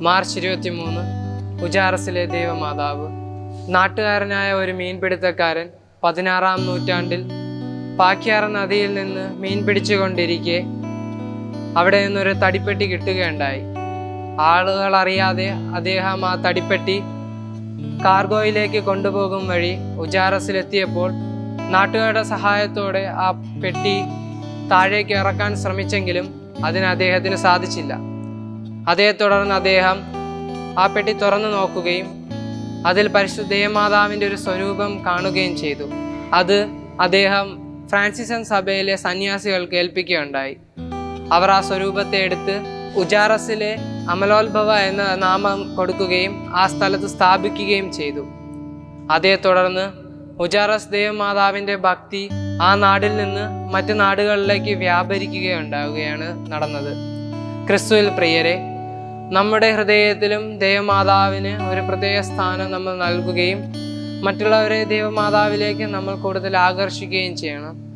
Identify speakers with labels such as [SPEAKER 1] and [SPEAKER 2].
[SPEAKER 1] March ഇരുപത്തി മൂന്ന് ഉജാറസിലെ ദൈവമാതാവ്. നാട്ടുകാരനായ ഒരു മീൻപിടുത്തക്കാരൻ പതിനാറാം നൂറ്റാണ്ടിൽ പാക്യാറ നദിയിൽ നിന്ന് മീൻ പിടിച്ചുകൊണ്ടിരിക്കെ അവിടെ നിന്നൊരു തടിപ്പെട്ടി കിട്ടുകയുണ്ടായി. ആളുകൾ അറിയാതെ അദ്ദേഹം ആ തടിപ്പെട്ടി കാർഗോയിലേക്ക് കൊണ്ടുപോകും വഴി ഉജാറസിലെത്തിയപ്പോൾ നാട്ടുകാരുടെ സഹായത്തോടെ ആ പെട്ടി താഴേക്ക് ഇറക്കാൻ ശ്രമിച്ചെങ്കിലും അതിന് അദ്ദേഹത്തിന് സാധിച്ചില്ല. അതേ തുടർന്ന് അദ്ദേഹം ആ പെട്ടി തുറന്നു നോക്കുകയും അതിൽ പരിശുദ്ധ ദേവമാതാവിന്റെ ഒരു സ്വരൂപം കാണുകയും ചെയ്തു. അത് അദ്ദേഹം ഫ്രാൻസിസൻ സഭയിലെ സന്യാസികൾക്ക് ഏൽപ്പിക്കുകയുണ്ടായി. അവർ ആ സ്വരൂപത്തെ എടുത്ത് ഉജാറസിലെ അമലോത്ഭവ എന്ന നാമം കൊടുക്കുകയും ആ സ്ഥലത്ത് സ്ഥാപിക്കുകയും ചെയ്തു. അതേ തുടർന്ന് ഉജാറസ് ദേവമാതാവിന്റെ ഭക്തി ആ നാടിൽ നിന്ന് മറ്റ് നാടുകളിലേക്ക് വ്യാപരിക്കുകയുണ്ടാവുകയാണ് നടന്നത്. ക്രിസ്തുവിൽ പ്രിയരെ നമ്മുടെ ഹൃദയത്തിലും ദേവമാതാവിന് ഒരു പ്രത്യേക സ്ഥാനം നമ്മൾ നൽകുകയും മറ്റുള്ളവരെ ദേവമാതാവിലേക്ക് നമ്മൾ കൂടുതൽ ആകർഷിക്കുകയും ചെയ്യണം.